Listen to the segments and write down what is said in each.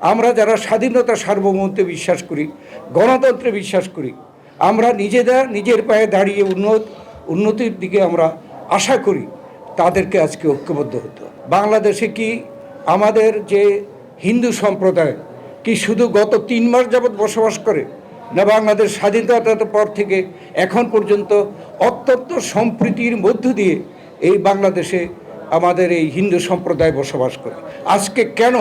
আমরা যারা স্বাধীনতা সার্বভৌমত্বে বিশ্বাস করি, গণতন্ত্রে বিশ্বাস করি, আমরা নিজেরা নিজের পায়ে দাঁড়িয়ে উন্নত, উন্নতির দিকে আমরা আশা করি, তাদেরকে আজকে ঐক্যবদ্ধ হতো বাংলাদেশে কি আমাদের যে হিন্দু সম্প্রদায়, কি শুধু গত তিন মাস যাবৎ বসবাস করে, না বাংলাদেশ স্বাধীনতার পর থেকে এখন পর্যন্ত অত্যন্ত সম্প্রীতির মধ্য দিয়ে এই বাংলাদেশে আমাদের এই হিন্দু সম্প্রদায় বসবাস করে? আজকে কেন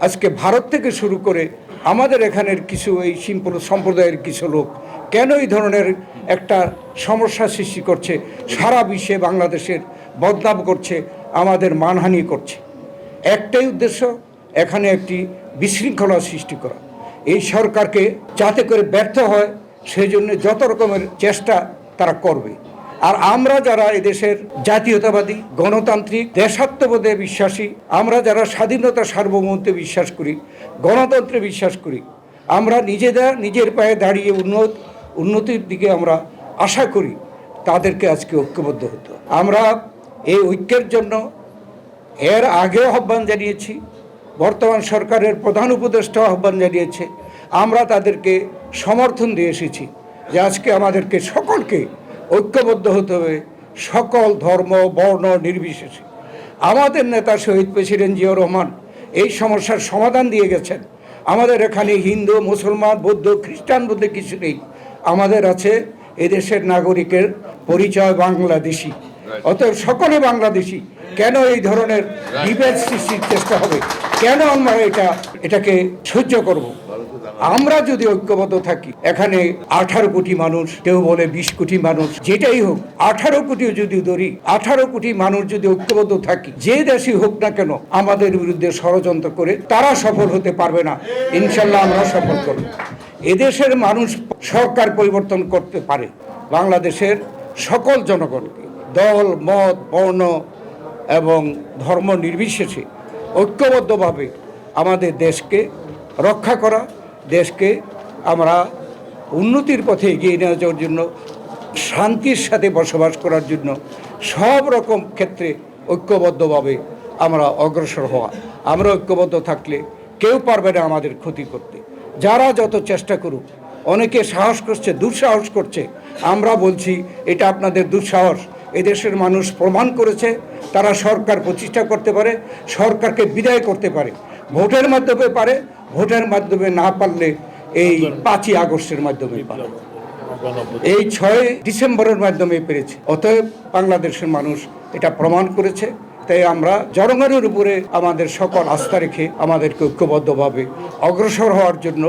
আজকে ভারত থেকে শুরু করে আমাদের এখানের কিছু এই সিম্পল সম্প্রদায়ের কিছু লোক, কেন এই ধরনের একটা সমস্যা সৃষ্টি করছে? সারা বিশ্বে বাংলাদেশের বদনাম করছে, আমাদের মানহানি করছে। একটাই উদ্দেশ্য, এখানে একটি বিশৃঙ্খলা সৃষ্টি করা। এই সরকারকে যাতে করে ব্যর্থ হয় সেই জন্য যত রকমের চেষ্টা তারা করবে। আর আমরা যারা এদেশের জাতীয়তাবাদী, গণতান্ত্রিক, দেশাত্মবোধে বিশ্বাসী, আমরা যারা স্বাধীনতা সার্বভৌমত্বে বিশ্বাস করি, গণতন্ত্রে বিশ্বাস করি, আমরা নিজেরা নিজের পায়ে দাঁড়িয়ে উন্নত, উন্নতির দিকে আমরা আশা করি, তাদেরকে আজকে ঐক্যবদ্ধ হতো আমরা এই ঐক্যের জন্য এর আগেও আহ্বান জানিয়েছি, বর্তমান সরকারের প্রধান উপদেষ্টা আহ্বান জানিয়েছে, আমরা তাদেরকে সমর্থন দিয়ে এসেছি যে আজকে আমাদেরকে সকলকে ঐক্যবদ্ধ হতে হবে সকল ধর্ম বর্ণ নির্বিশেষে। আমাদের নেতা শহীদ প্রেসিডেন্ট জিয়াউর রহমান এই সমস্যার সমাধান দিয়ে গেছেন। আমাদের এখানে হিন্দু মুসলমান বৌদ্ধ খ্রিস্টান বলতে কিছু নেই। আমাদের আছে এদেশের নাগরিকের পরিচয় বাংলাদেশি। অতএব সকলে বাংলাদেশি। কেন এই ধরনের বিভেদ সৃষ্টির চেষ্টা হবে? কেন আমরা এটা এটাকে সহ্য করব? আমরা যদি ঐক্যবদ্ধ থাকি, এখানে আঠারো কোটি মানুষ, কেউ বলে বিশ কোটি মানুষ, যেটাই হোক, আঠারো কোটি যদি ধরি, আঠারো কোটি মানুষ যদি ঐক্যবদ্ধ থাকি, যে দেশই হোক না কেন, আমাদের বিরুদ্ধে ষড়যন্ত্র করে তারা সফল হতে পারবে না। ইনশাল্লাহ আমরা সফল করব। এদেশের মানুষ সরকার পরিবর্তন করতে পারে। বাংলাদেশের সকল জনগণকে দল, মত, বর্ণ এবং ধর্ম নির্বিশেষে ঐক্যবদ্ধভাবে আমাদের দেশকে রক্ষা করা দেশকে আমরা উন্নতির পথে এগিয়ে নিয়ে যাওয়ার জন্য, শান্তির সাথে বসবাস করার জন্য সব রকম ক্ষেত্রে ঐক্যবদ্ধভাবে আমরা অগ্রসর হওয়া। আমরা ঐক্যবদ্ধ থাকলে কেউ পারবে না আমাদের ক্ষতি করতে। যারা যত চেষ্টা করুক, অনেকে সাহস করছে, দুঃসাহস করছে। আমরা বলছি, এটা আপনাদের দুঃসাহস। এদেশের মানুষ প্রমাণ করেছে, তারা সরকার প্রতিষ্ঠা করতে পারে, সরকারকে বিদায় করতে পারে। ভোটের মাধ্যমে পারে ভোটের মাধ্যমে না পারলে এই পাঁচই আগস্টের মাধ্যমে পারে। এই ছয় ডিসেম্বরের মাধ্যমে পেরেছে। অতএব বাংলাদেশের মানুষ এটা প্রমাণ করেছে। তাই আমরা জনগণের উপরে আমাদের সকল আস্থা রেখে আমাদেরকে ঐক্যবদ্ধভাবে অগ্রসর হওয়ার জন্য